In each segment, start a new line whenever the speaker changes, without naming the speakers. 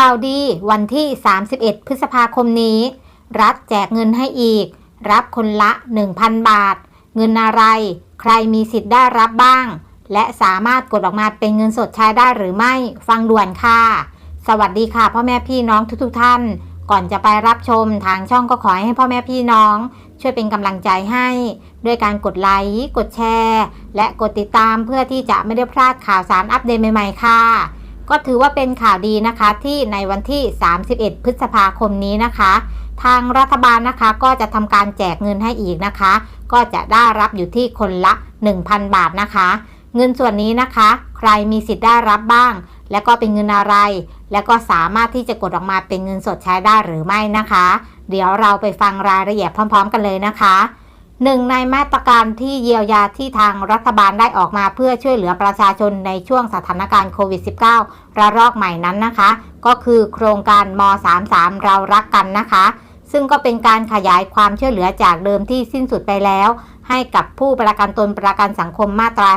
ข่าวดีวันที่ 31 พฤษภาคมนี้ รัฐแจกเงินให้อีก รับคนละ 1,000 บาท เงินอะไร ใครมีสิทธิ์ได้รับบ้าง และสามารถกดออกมาเป็นเงินสดใช้ได้หรือไม่ ฟังด่วนค่ะ สวัสดีค่ะพ่อแม่พี่น้องทุกๆท่าน ก่อนจะไปรับชมทางช่องก็ขอให้พ่อแม่พี่น้อง ช่วยเป็นกำลังใจให้ ด้วยการกดไลค์ กดแชร์ และกดติดตามเพื่อที่จะไม่ได้พลาดข่าวสารอัปเดตใหม่ๆค่ะ ก็ถือว่าเป็นข่าวดีนะคะที่ในวันที่ 31 พฤษภาคมนี้นะคะ ทางรัฐบาลนะคะก็จะทำการแจกเงินให้อีกนะคะ ก็จะได้รับอยู่ที่คนละ 1,000 บาทนะคะ เงินส่วนนี้นะคะ ใครมีสิทธิ์ได้รับบ้าง และก็เป็นเงินอะไร และก็สามารถที่จะกดออกมาเป็นเงินสดใช้ได้หรือไม่นะคะ เดี๋ยวเราไปฟังรายละเอียดพร้อม ๆ กันเลยนะคะ หนึ่งในมาตรการที่เยียวยาที่ทางรัฐบาลได้ออกมาเพื่อช่วยเหลือประชาชนในช่วงสถานการณ์โควิด -19 ระลอกใหม่นั้นนะคะ ก็คือโครงการม 33 เรารักกันนะคะ ซึ่งก็เป็นการขยายความช่วยเหลือจากเดิมที่สิ้นสุดไปแล้ว ให้กับผู้ประกันตนประกันสังคมมาตรา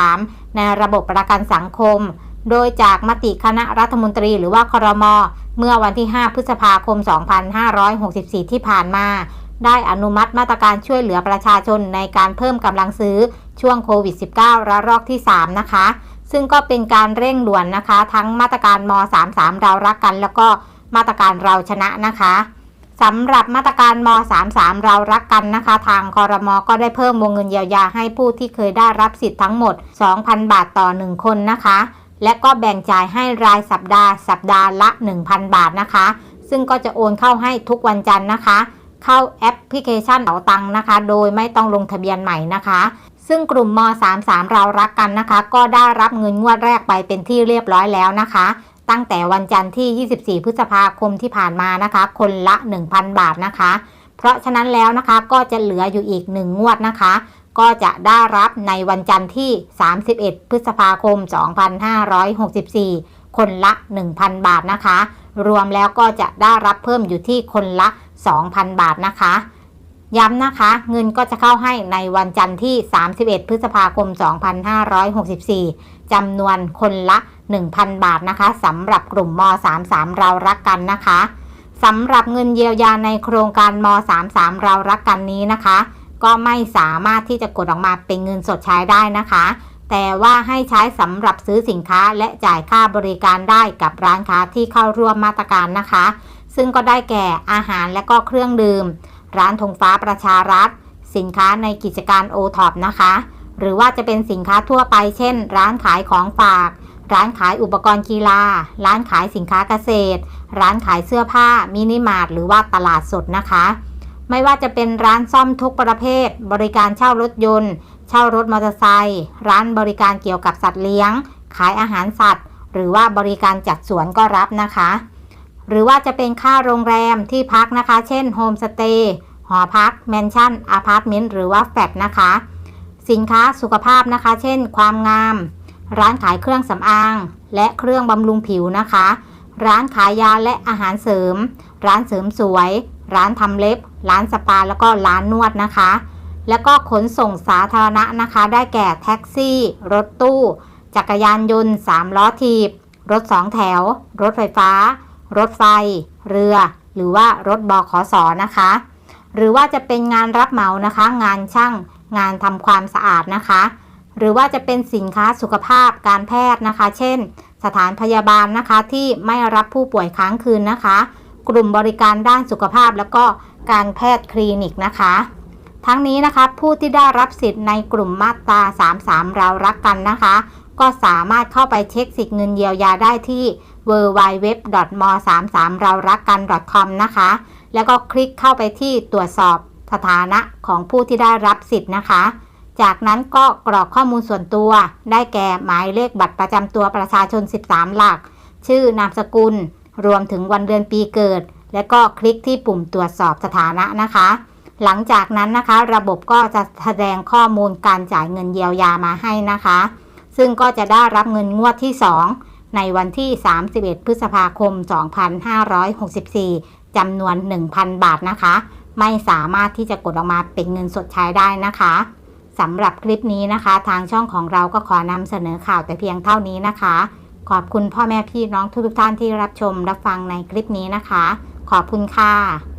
33 ในระบบประกันสังคม โดยจากมติคณะรัฐมนตรีหรือว่าครม เมื่อวันที่ 5 พฤษภาคม 2564 ที่ผ่านมา ได้อนุมัติมาตรการช่วยเหลือประชาชนในการเพิ่มกำลังซื้อช่วงโควิด -19 ระลอกที่ 3 นะคะ ซึ่งก็เป็นการเร่งด่วนนะคะ ทั้งมาตรการม 33 เรารักกัน แล้วก็มาตรการเราชนะนะคะสำหรับมาตรการม 33 เรารักกันนะคะ ทางคอรมอก็ได้เพิ่มวงเงินเยียวยาให้ผู้ที่เคยได้รับสิทธิ์ทั้งหมด 2,000 บาทต่อ 1 คนนะคะ และก็แบ่งจ่ายให้รายสัปดาห์ สัปดาห์ละ 1,000 บาทนะคะ ซึ่งก็จะโอนเข้าให้ทุกวันจันทร์นะคะ เข้าแอปพลิเคชันเป๋าตังนะคะ โดยไม่ต้องลงทะเบียนใหม่นะคะ ซึ่งกลุ่มม 33 เรารักกันนะคะ ก็ได้รับเงินงวดแรกไปเป็นที่เรียบร้อยแล้วนะคะ ตั้งแต่วันจันทร์ที่ 24 พฤษภาคมที่ผ่านมานะคะ คนละ 1,000 บาทนะคะ เพราะฉะนั้นแล้วนะคะก็จะเหลืออยู่อีก 1 งวดนะคะก็จะได้รับในวันจันทร์ที่ 31 พฤษภาคม 2564 คนละ 1,000 บาทนะคะ รวมแล้วก็จะได้รับเพิ่มอยู่ที่คนละ 2,000 บาทนะคะ ย้ำนะคะ เงินก็จะเข้าให้ในวันจันทร์ที่ 31 พฤษภาคม 2564 จำนวนคนละ 1,000 บาทนะคะสำหรับกลุ่มม 33 เรารักกันนะคะสำหรับเงินเยียวยาในโครงการม 33 เรารักกันนี้นะคะ ก็ไม่สามารถที่จะกดออกมาเป็นเงินสดใช้ได้นะคะ แต่ว่าให้ใช้สำหรับซื้อสินค้าและจ่ายค่าบริการได้กับร้านค้าที่เข้าร่วมมาตรการนะคะ ซึ่งก็ได้แก่อาหารและก็เครื่องดื่ม ร้านธงฟ้าประชารัฐ สินค้าในกิจการโอท็อปนะคะ หรือว่าจะเป็นสินค้าทั่วไป เช่น ร้านขายของฝาก ร้านขายอุปกรณ์กีฬา ร้านขายสินค้าเกษตร ร้านขายเสื้อผ้า มินิมาร์ทหรือว่าตลาดสดนะคะ ไม่ว่าจะเป็นร้านซ่อมทุกประเภท บริการเช่ารถยนต์ เช่ารถมอเตอร์ไซค์ร้านบริการเกี่ยวกับสัตว์เลี้ยง ขายอาหารสัตว์ หรือว่าบริการจัดสวนก็รับนะคะ หรือว่าจะเป็นค่าโรงแรมที่พักนะคะ เช่นโฮมสเตย์หอพักแมนชั่นอพาร์ตเมนต์หรือว่าแฟลตนะคะ สินค้าสุขภาพนะคะ เช่น ความงาม ร้านขายเครื่องสำอาง และเครื่องบำรุงผิวนะคะ ร้านขายยาและอาหารเสริม ร้านเสริมสวย ร้านทำเล็บ ร้านสปาแล้วก็ร้านนวดนะคะ แล้วก็ขนส่งสาธารณะนะคะ ได้แก่แท็กซี่ รถตู้ จักรยานยนต์ 3 ล้อถีบ รถ2แถว รถไฟฟ้า รถไฟ เรือ หรือว่ารถบขสนะคะ หรือว่าจะเป็นงานรับเหมานะคะ งานช่าง งานทำความสะอาดนะคะ หรือว่าจะเป็นสินค้าสุขภาพการแพทย์นะคะ เช่น สถานพยาบาลนะคะที่ไม่รับผู้ป่วยค้างคืนนะคะ กลุ่มบริการด้านสุขภาพแล้วก็การแพทย์คลินิกนะคะ ทั้งนี้นะคะผู้ที่ได้รับสิทธิ์ในกลุ่มมาตรา 33 เรารักกันนะคะ ก็สามารถเข้าไปเช็คสิทธิ์เงินเยียวยาได้ที่ www.m33 เรารักกัน .com นะคะ แล้วก็คลิกเข้าไปที่ตรวจสอบสถานะของผู้ที่ได้รับสิทธิ์นะคะ จากนั้นก็กรอกข้อมูลส่วนตัว ได้แก่หมายเลขบัตรประจำตัวประชาชน 13 หลัก ชื่อนามสกุล รวมถึงวันเดือนปีเกิด และก็คลิกที่ปุ่มตรวจสอบสถานะนะคะ หลังจากนั้นนะคะ ระบบก็จะแสดงข้อมูลการจ่ายเงินเยียวยามาให้นะคะ ซึ่งก็จะได้รับเงินงวดที่ 2 ในวันที่ 31 พฤษภาคม 2564 จำนวน 1,000 บาทนะคะ ไม่สามารถที่จะกดออกมาเป็นเงินสดใช้ได้นะคะสำหรับคลิปนี้นะคะ ทางช่องของเราก็ขอนำเสนอข่าวแต่เพียงเท่านี้นะคะ ขอบคุณพ่อแม่พี่น้องทุกท่านที่รับชมรับฟังในคลิปนี้นะคะ ขอบคุณค่ะ